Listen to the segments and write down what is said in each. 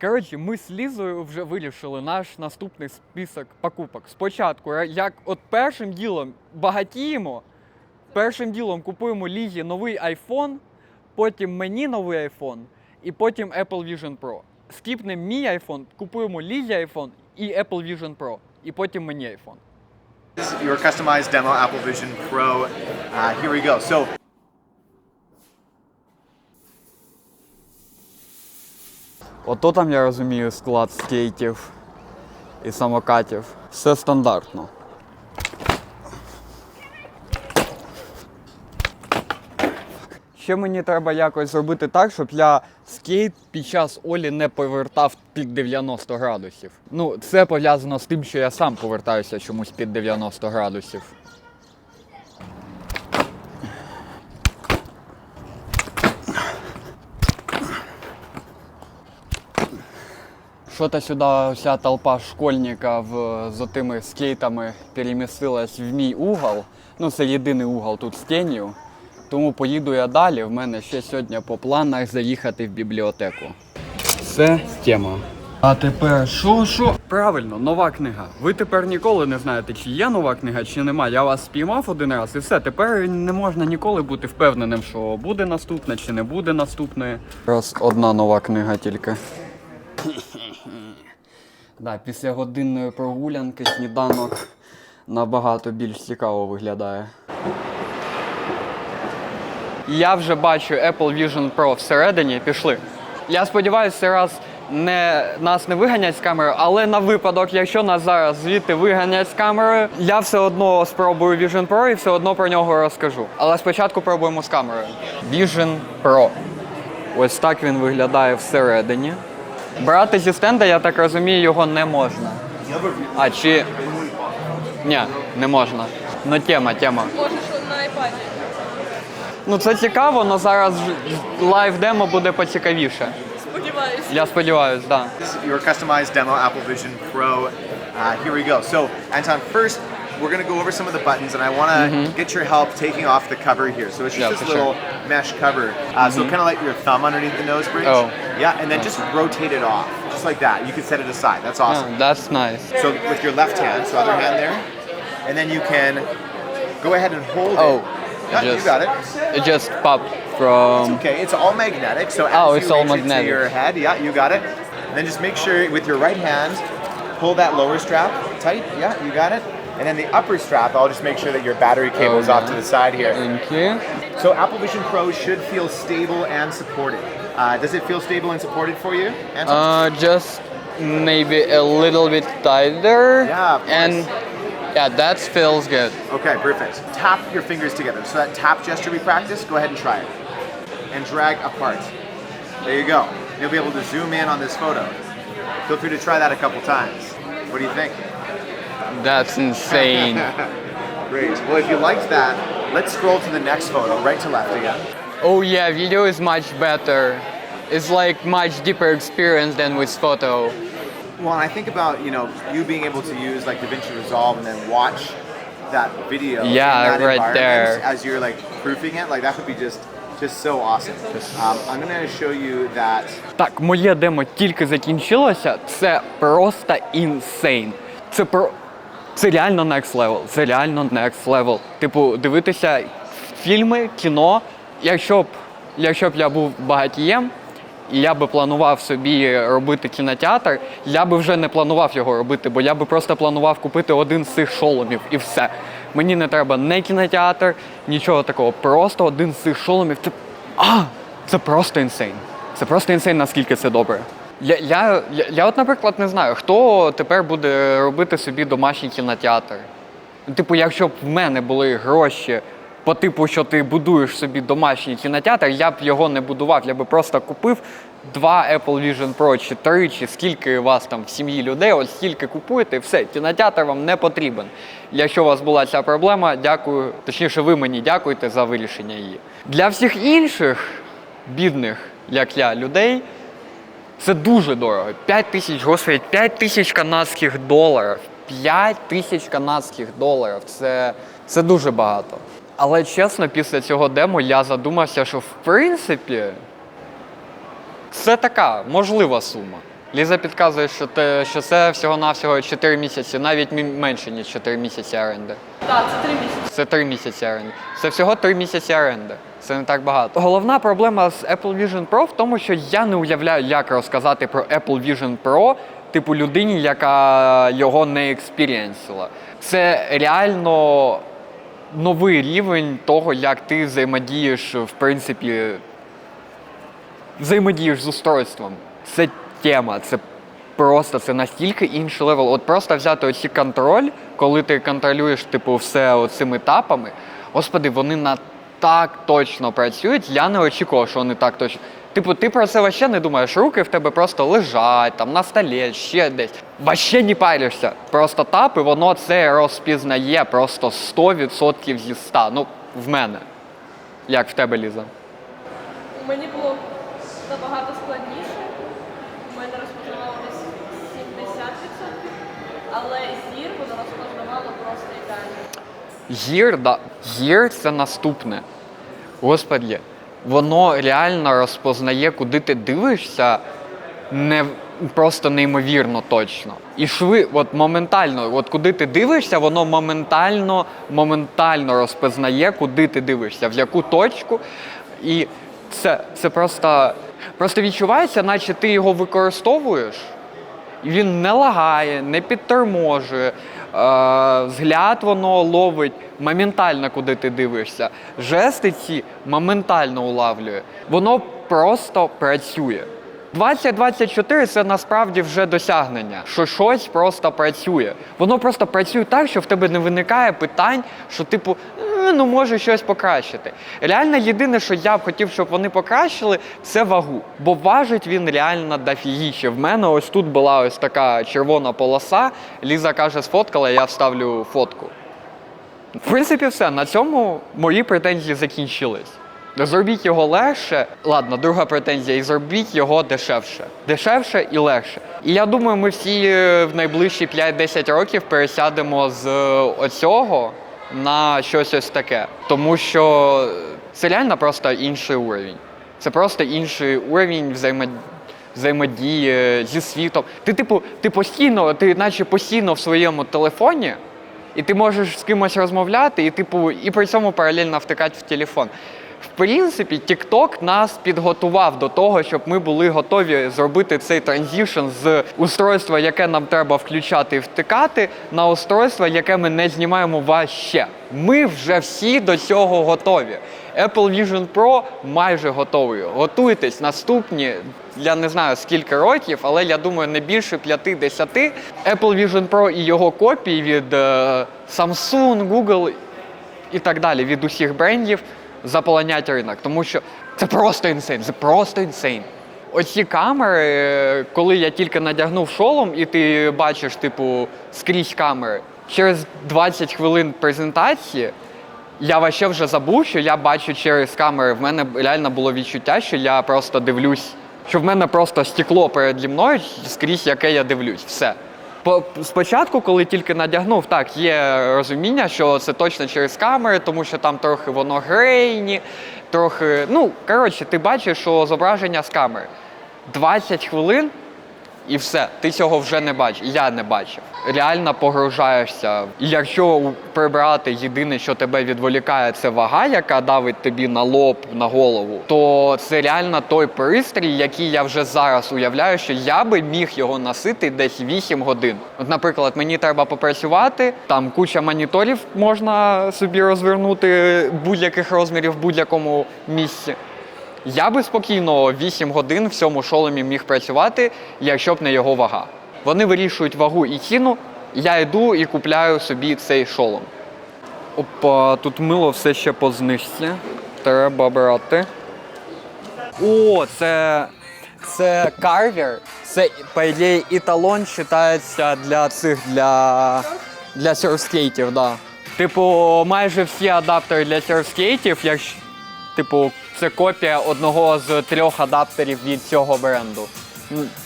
Коротше, ми з Лізою вже вирішили наш наступний список покупок. Спочатку, як от першим ділом багатіємо, першим ділом купуємо Лізі новий iPhone, потім мені новий iPhone, і потім Apple Vision Pro. Скіпнемо мій iPhone, купуємо Лізі iPhone і Apple Vision Pro, і потім мені iPhone. Your customized demo Apple Vision Pro. Uh, here we go. So Ото там я розумію склад скейтів і самокатів. Все стандартно. Ще мені треба якось зробити так, щоб я скейт під час Олі не повертав під 90 градусів. Ну, це пов'язано з тим, що я сам повертаюся чомусь під 90 градусів. Що-то сюди вся толпа школьників з отими скейтами перемістилась в мій угол. Ну, це єдиний угол тут з тінню. Тому поїду я далі. В мене ще сьогодні по планах заїхати в бібліотеку. Це тема. А тепер що, що? Правильно, нова книга. Ви тепер ніколи не знаєте, чи є нова книга, чи нема. Я вас спіймав один раз і все. Тепер не можна ніколи бути впевненим, що буде наступне чи не буде наступне. Раз одна нова книга тільки. Да, після годинної прогулянки сніданок набагато більш цікаво виглядає. Я вже бачу Apple Vision Pro всередині. Пішли. Я сподіваюся, раз не, нас не виганять з камери, але на випадок, якщо нас зараз звідти виганять з камери, я все одно спробую Vision Pro і все одно про нього розкажу. Але спочатку пробуємо з камерою. Vision Pro. Ось так він виглядає всередині. Брати зі стенда, я так розумію, його не можна. А чи. Ні, не можна. Ну тема, тема. Можеш на iPad. Ну це цікаво, але зараз лайв-демо буде поцікавіше. Сподіваюся. Я сподіваюся, так. your customized demo Apple Vision Pro. Uh, here we go. So Anton, first we're gonna go over some of the buttons, and I want to get your help taking off the cover here. So it's just Yeah, this for sure. little mesh cover. Uh, So kind of like your thumb underneath the nose bridge. Oh. Yeah, and then just rotate it off, just like that. You can set it aside. That's awesome. Yeah, that's nice. So with your left hand, so other hand there, and then you can go ahead and hold Oh, it. Yeah, you just- got it. It just popped from. Okay, it's all magnetic. So as Oh, it's all it magnetic. to your head, yeah, you got it. And then just make sure with your right hand, pull that lower strap tight. Yeah, you got it. And then the upper strap, I'll just make sure that your battery cable is off to the side here. Thank you. So Apple Vision Pro should feel stable and supported. Uh, does it feel stable and supported for you? Anton? Uh, just maybe a little bit tighter. Yeah. And yeah, that feels good. Okay, perfect. Tap your fingers together. So that tap gesture we practiced, go ahead and try it. And drag apart. There you go. You'll be able to zoom in on this photo. Feel free to try that a couple times. What do you think? That's insane. Great. Well, if you liked that, let's scroll to the next photo, right to left again. oh yeah, video is much better. It's like much deeper experience than with photo. Well, and I think about you know you being able to use like DaVinci Resolve and then watch that video. in Yeah, that right environment there. As you're like proofing it, like that would be just just so awesome. Um, I'm gonna show you that. Так, моє демо тільки закінчилося. Це просто інсейн. Це про. Це реально next level. Це реально next level. Типу, дивитися фільми, кіно. Якщо б, якщо б я був багатієм, і я би планував собі робити кінотеатр, я би вже не планував його робити, бо я би просто планував купити один з цих шоломів і все. Мені не треба не кінотеатр, нічого такого. Просто один з цих шоломів. Це, а, це просто інсейн. Це просто інсейн, наскільки це добре. Я, я, я, от, наприклад, не знаю, хто тепер буде робити собі домашній кінотеатр. Типу, якщо б в мене були гроші по типу, що ти будуєш собі домашній кінотеатр, я б його не будував. Я би просто купив два Apple Vision Pro чи три, чи скільки у вас там в сім'ї людей, от стільки купуєте, і все, кінотеатр вам не потрібен. Якщо у вас була ця проблема, дякую, точніше, ви мені дякуєте за вирішення її. Для всіх інших бідних, як я, людей, це дуже дорого. 5 тисяч, господи, 5 тисяч канадських доларів. 5 тисяч канадських доларів. Це, це дуже багато. Але чесно, після цього демо я задумався, що в принципі це така можлива сума. Ліза підказує, що, те, що це всього-навсього 4 місяці, навіть менше, ніж 4 місяці оренди. Так, це три місяці. Це 3 місяці оренди. Це всього 3 місяці оренди. Це не так багато. Головна проблема з Apple Vision Pro в тому, що я не уявляю, як розказати про Apple Vision Pro, типу людині, яка його не експірієнсила. Це реально новий рівень того, як ти взаємодієш, в принципі, взаємодієш з устройством. Це тема, це просто це настільки інший левел. От просто взяти оці контроль, коли ти контролюєш типу все оцими етапами. Господи, вони на так точно працюють. Я не очікував, що вони так точно. Типу, ти про це вообще не думаєш. Руки в тебе просто лежать там на столі, ще десь. Вообще не паришся. Просто тап, і воно це розпізнає просто 100% зі 100. Ну, в мене. Як в тебе, Ліза? Мені було набагато складніше. У мене розпознавало десь 70%, але зір воно розпознавало просто ідеально. Гір, да. Гір це наступне. Господи, воно реально розпознає, куди ти дивишся, не просто неймовірно точно. І шви, от моментально, от куди ти дивишся, воно моментально, моментально розпознає, куди ти дивишся, в яку точку. І це, це просто, просто відчувається, наче ти його використовуєш. Він не лагає, не підторможує. Е, взгляд воно ловить моментально, куди ти дивишся. Жести ці моментально улавлює. Воно просто працює. 2024 це насправді вже досягнення, що щось просто працює. Воно просто працює так, що в тебе не виникає питань, що типу, «Е, ну може щось покращити. Реально, єдине, що я б хотів, щоб вони покращили, це вагу. Бо важить він реально дофігіще. В мене ось тут була ось така червона полоса. Ліза каже, сфоткала, я вставлю фотку. В принципі, все. На цьому мої претензії закінчились. Зробіть його легше. Ладно, друга претензія, і зробіть його дешевше. Дешевше і легше. І я думаю, ми всі е, в найближчі 5-10 років пересядемо з е, оцього на щось ось таке. Тому що це реально просто інший уровень. Це просто інший уровень взаємодії взаємодії зі світом. Ти, типу, ти постійно, ти наче постійно в своєму телефоні, і ти можеш з кимось розмовляти, і типу, і при цьому паралельно втикати в телефон. В принципі, TikTok нас підготував до того, щоб ми були готові зробити цей транзішн з устройства, яке нам треба включати і втикати, на устройство, яке ми не знімаємо ваще. Ми вже всі до цього готові. Apple Vision Pro майже готовий. Готуйтесь наступні, я не знаю скільки років, але я думаю, не більше 5-10. Apple Vision Pro і його копії від е, Samsung, Google і так далі, від усіх брендів заполонять ринок. Тому що це просто інсейн, це просто інсейн. Оці камери, коли я тільки надягнув шолом, і ти бачиш, типу, скрізь камери, через 20 хвилин презентації я вообще вже забув, що я бачу через камери. В мене реально було відчуття, що я просто дивлюсь, що в мене просто стекло переді мною, скрізь яке я дивлюсь. Все. По, спочатку, коли тільки надягнув, так, є розуміння, що це точно через камери, тому що там трохи воно грейні, трохи. Ну, коротше, ти бачиш, що зображення з камери. 20 хвилин і все, ти цього вже не бачиш. Я не бачив. Реально погружаєшся. Якщо прибрати єдине, що тебе відволікає, це вага, яка давить тобі на лоб, на голову, то це реально той пристрій, який я вже зараз уявляю, що я би міг його носити десь 8 годин. От, наприклад, мені треба попрацювати, там куча моніторів можна собі розвернути будь-яких розмірів в будь-якому місці. Я би спокійно 8 годин в цьому шоломі міг працювати, якщо б не його вага. Вони вирішують вагу і ціну. Я йду і купляю собі цей шолом. Опа, тут мило все ще по знижці. Треба брати. О, це. Це карвер. Це, по ідеї, італон вважається для цих для. для серфскейтів, да. Типу, майже всі адаптери для серфскейтів, якщо. Типу, це копія одного з трьох адаптерів від цього бренду.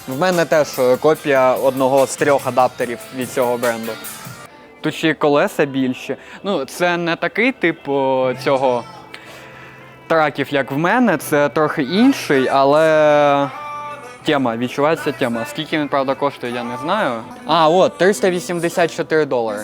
В мене теж е, копія одного з трьох адаптерів від цього бренду. Тут ще й колеса більші. Ну, це не такий тип цього траків, як в мене, це трохи інший, але Тема, відчувається тема. Скільки він, правда, коштує, я не знаю. А, от, 384 долари.